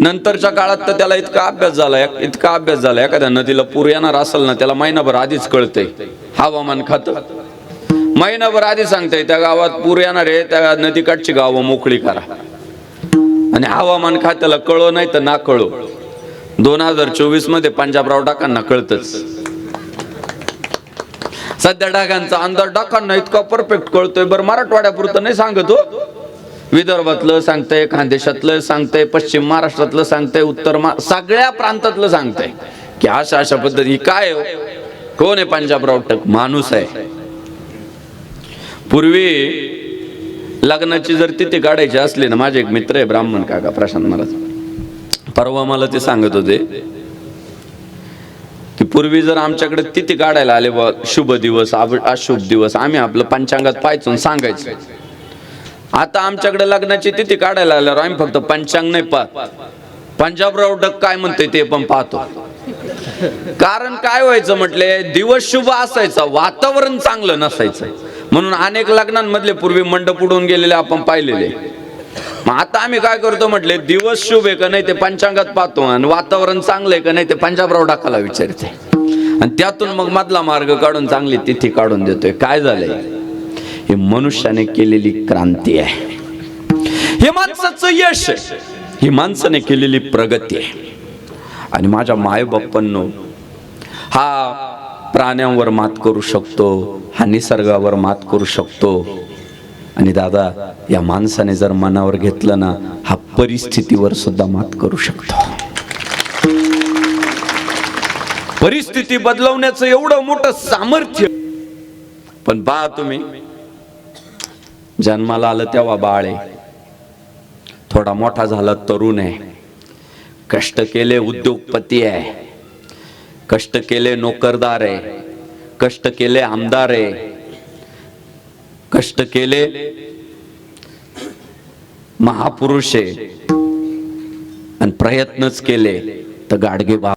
नंतरच्या काळात तर त्याला इतका अभ्यास झाला इतका अभ्यास झाला एखाद्या नदीला पूर येणार असेल ना त्याला महिनाभर आधीच कळतंय हवामान खातं. महिनाभर आधी सांगतंय त्या गावात पूर येणार आहे त्या नदीकाठची गावं मोकळी करा. आणि हवामान खात्याला कळो नाही तर ना कळो. दोन हजार चोवीसमध्ये पंजाबराव डाकांना कळतच. सध्या डागांचा अंदाज डाकांना इतका परफेक्ट कळतोय बरं मराठवाड्यापुरतं नाही सांगत हो. विदर्भातलं सांगतंय खानदेशातलं सांगतंय पश्चिम महाराष्ट्रातलं सांगतंय उत्तर सगळ्या प्रांतातलं सांगतंय. की अशा अशा पद्धती काय हो? कोण आहे पंजाबराव टक माणूस आहे. पूर्वी लग्नाची जर तिथे काढायची असली ना माझे एक मित्र आहे ब्राह्मण काका प्रशांत महाराज. परवा मला ते सांगत होते की पूर्वी जर आमच्याकडे तिथे काढायला आले बा शुभ दिवस अशुभ दिवस आम्ही आपलं पंचांगात पाहायचो आणि सांगायचं. आता आमच्याकडे लग्नाची तिथी काढायला आल्यावर आम्ही फक्त पंचांग नाही पाहत. पंजाबराव डक काय म्हणतोय ते पण पाहतो. कारण काय व्हायचं म्हटले दिवस शुभ असायचा वातावरण चांगलं नसायचं. म्हणून अनेक लग्नांमधले पूर्वी मंडप उडून गेलेले आपण पाहिलेले. मग आता आम्ही काय करतो म्हटले दिवस शुभ आहे का नाही ते पंचांगात पाहतो आणि वातावरण चांगलं आहे का नाही ते पंजाबराव डाकाला विचारते. आणि त्यातून मग मधला मार्ग काढून चांगली तिथी काढून देतोय. काय झालंय? हे मनुष्याने केलेली क्रांती आहे. हे माणसाचं यश आहे. ही माणसाने केलेली प्रगती आहे. आणि माझ्या मायबाप्पांनो हा प्राण्यांवर मात करू शकतो हा निसर्गावर मात करू शकतो. आणि दादा या माणसाने जर मनावर घेतलं ना हा परिस्थितीवर सुद्धा मात करू शकतो. परिस्थिती बदलवण्याचं एवढं मोठं सामर्थ्य. पण पहा तुम्ही जन्माला आलं तेव्हा बाळ. आहे थोडा मोठा झाला तरुण आहे. कष्ट केले उद्योगपती आहे. कष्ट केले नोकरदार आहे. कष्ट केले आमदार आहे. कष्ट केले महापुरुष आहे. आणि प्रयत्नच केले तर गाडगे बा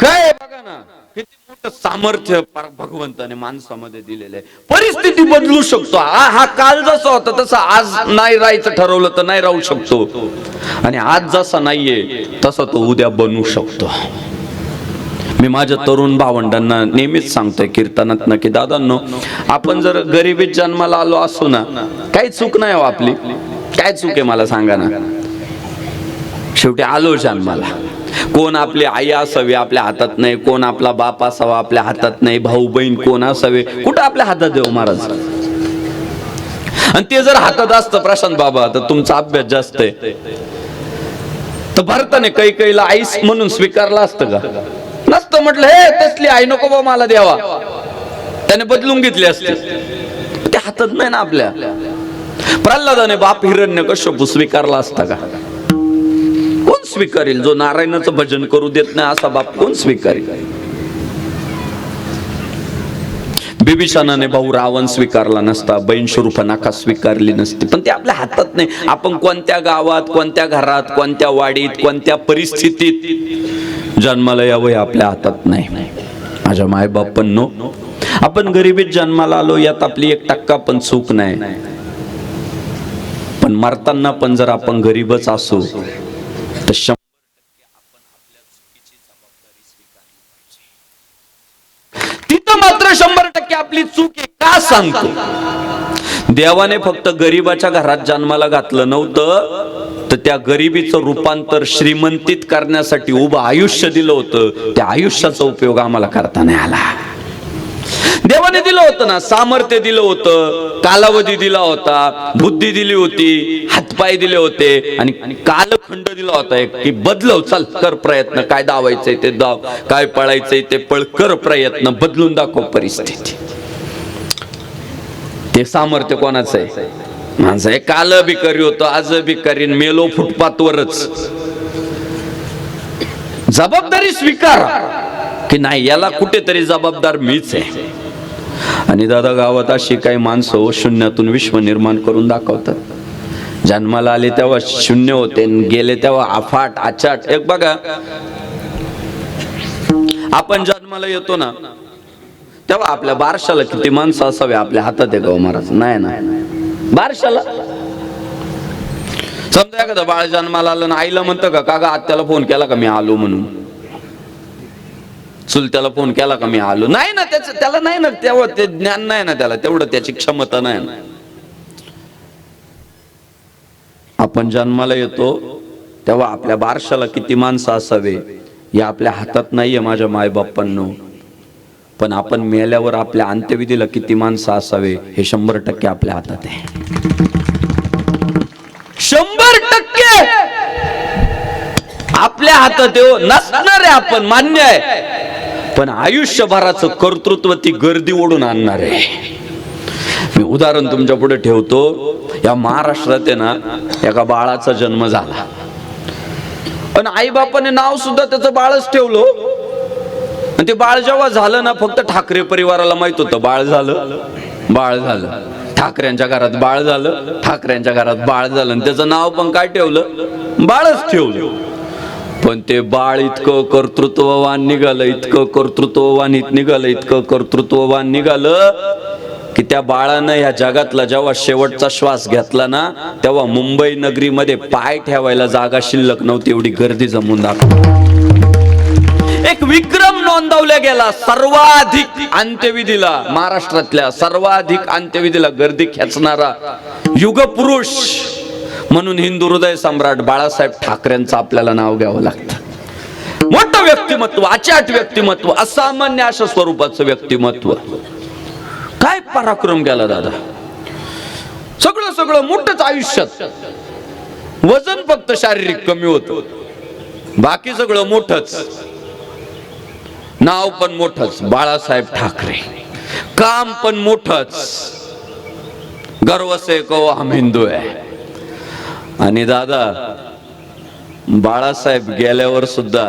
काय? बघा ना. किती मोठं सामर्थ्य भगवंताने माणसामध्ये दिलेलं आहे. परिस्थिती बदलू शकतो. हा काल जसा होता तसा आज नाही राहायचं ठरवलं तर नाही राहू शकतो. आणि आज जसा नाहीये तसा तो उद्या बनवू शकतो. मी माझ्या तरुण भावंडांना नेहमीच सांगतोय कीर्तनात की दादांनो आपण जर गरिबीत जन्माला आलो असू ना काही चूक नाही हो आपली. काय चूक आहे मला सांगा ना? शेवटी आलोचन मला. कोण आपली आई असावी आपल्या हातात नाही कोण आपला बाप असावा आपल्या हातात नाही भाऊ बहीण कोण असावे कुठं आपल्या हातात देऊ हो महाराज? आणि ते जर हातात असतं प्रशांत बाबा तर तुमचा अभ्यास जास्त आहे. तर भारताने काही काहीला आईस म्हणून स्वीकारलं असतं का? नसतं म्हटलं हे तसली आई नको बा मला द्यावा. त्याने बदलून घेतली असते. ते हातात नाही ना आपल्या. प्रल्हादाने बाप हिरण्य कश्यप स्वीकारला असता का? स्वीकारेल. जो नारायणाचं भजन करू देत नाही असा बाप कोण स्वीकारेल? बिभीषणाने भाऊ रावण स्वीकारला नसता बहीण नाका स्वीकारली नसती. पण ते आपल्या हातात नाही. आपण कोणत्या गावात कोणत्या घरात कोणत्या वाडीत कोणत्या परिस्थितीत जन्माला यावं हे आपल्या हातात नाही. माझ्या मायबाप पण नो. आपण गरिबीत जन्माला आलो यात आपली एक टक्का पण चूक नाही. पण मरताना पण जर आपण गरीबच असू तर शंभर तिथं मात्र शंभर टक्के आपली चूक आहे. का सांगतो? देवाने फक्त गरीबाच्या घरात जन्माला घातलं नव्हतं तर त्या गरिबीचं रूपांतर श्रीमंतीत करण्यासाठी उभं आयुष्य दिलं होतं. त्या आयुष्याचा उपयोग आम्हाला करता नाही आला. देवाने दिलं होतं ना सामर्थ्य दिलं होतं कालावधी दिला होता बुद्धी दिली होती हातपाय दिले होते आणि कालखंड दिला होता एक की बदलव चल कर प्रयत्न काय दावायचंय ते दाव काय पळायचंय ते पळ कर प्रयत्न बदलून दाखव परिस्थिती. ते सामर्थ्य कोणाचं आहे माणसं काल भिकारी होतो आज भिकारी मेलो फुटपाथवरच. जबाबदारी स्वीकार की नाही याला कुठेतरी जबाबदार मीच आहे. आणि दादा गावात अशी काही माणसं शून्यातून विश्व निर्माण करून दाखवतात. जन्माला आले तेव्हा शून्य होते गेले तेव्हा अफाट आचाट. एक बघा. आपण जन्माला येतो ना तेव्हा आपल्या बारशाला किती माणसं असावे? आपल्या हातात आहे गाव हो महाराज? नाही ना. बारशाला. समजा एखादा बाळ जन्माला आलं ना आईला म्हणतं का कागा आत्याला फोन केला का? मी आलो म्हणून. चुलत्याला फोन केला का मी आलो? नाही ना त्याच त्याला नाही ना तेव्हा ते ज्ञान नाही ना त्याला तेवढं त्याची क्षमता नाही ना. आपण जन्माला येतो तेव्हा आपल्या बारशाला किती माणसं असावे हे आपल्या हातात नाहीये माझ्या मायबापांनो पण आपण मेल्यावर आपल्या अंत्यविधीला किती माणसं असावे हे शंभर टक्के आपल्या हातात आहे. शंभर टक्के! आपल्या हातात येऊ नसणार आहे आपण मान्य आहे. पण आयुष्यभराचं कर्तृत्व ती गर्दी ओढून आणणार आहे. मी उदाहरण तुमच्यापुढे ठेवतो. या महाराष्ट्रात आहे ना एका बाळाचा जन्म झाला. पण आई बापाने नाव सुद्धा त्याचं बाळच ठेवलं. आणि ते बाळ जेव्हा झालं ना फक्त ठाकरे परिवाराला माहीत होतं. बाळ झालं बाळ झालं. ठाकऱ्यांच्या घरात बाळ झालं ठाकऱ्यांच्या घरात बाळ झालं. आणि त्याचं नाव पण काय ठेवलं? बाळच ठेवलं. पण ते बाळ इतकं कर्तृत्ववान निघालं इतकं कर्तृत्ववान इत निघालं इतकं कर्तृत्ववान निघालं की त्या बाळानं या जगातला जेव्हा शेवटचा श्वास घेतला ना तेव्हा मुंबई नगरीमध्ये पाय ठेवायला जागा शिल्लक नव्हती एवढी गर्दी जमून दाखव एक विक्रम नोंदवला गेला सर्वाधिक अंत्यविधीला महाराष्ट्रातल्या सर्वाधिक अंत्यविधीला गर्दी खेचणारा युगपुरुष म्हणून हिंदू हृदय सम्राट बाळासाहेब ठाकरेंचं आपल्याला नाव घ्यावं लागतं. मोठं व्यक्तिमत्व अचाट व्यक्तिमत्व असामान्य अशा स्वरूपाचं व्यक्तिमत्व. काय पराक्रम केला दादा? सगळं सगळं मोठच आयुष्यात. वजन फक्त शारीरिक कमी होत. बाकी सगळं मोठच. नाव पण मोठच बाळासाहेब ठाकरे. काम पण मोठच. गर्व से को हम हिंदू आहे आणि दादा बाळासाहेब गेल्यावर सुद्धा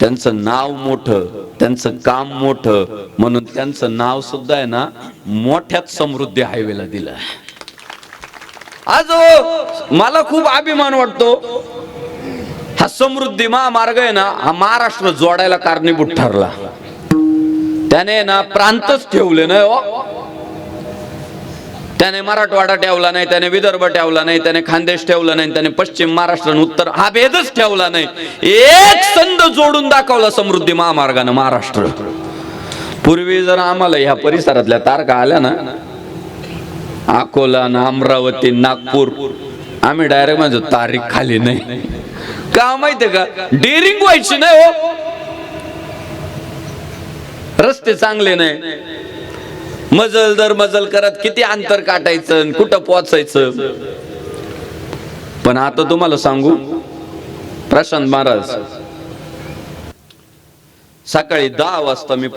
त्यांचं नाव मोठं त्यांचं काम मोठं म्हणून त्यांचं नाव सुद्धा आहे ना मोठ्यात समृद्धी हायवेला दिलं. आज हो, मला खूप अभिमान वाटतो. हा समृद्धी महामार्ग आहे ना हा महाराष्ट्र जोडायला कारणीभूत ठरला. त्याने ना प्रांतच ठेवले ना हो. त्याने मराठवाडा ठेवला नाही त्याने विदर्भ ठेवला नाही त्याने खानदेश ठेवला नाही त्याने पश्चिम महाराष्ट्र आणि उत्तर हा भेदच ठेवला नाही. एक संद जोडून दाखवला समृद्धी महामार्गानं महाराष्ट्र. पूर्वी जर आम्हाला ह्या परिसरातल्या तारखा आल्या ना अकोला ना अमरावती नागपूर आम्ही डायरेक्ट म्हणजे तारीख खाली नाही. का माहितीये का? डेअरिंग व्हायची नाही हो. रस्ते चांगले नाही. मजल दर मजल करत किती अंतर काटायचं आणि कुठं पोचायचं पण आता तुम्हाला सांगू प्रशांत महाराज सकाळी दहा वाजता मी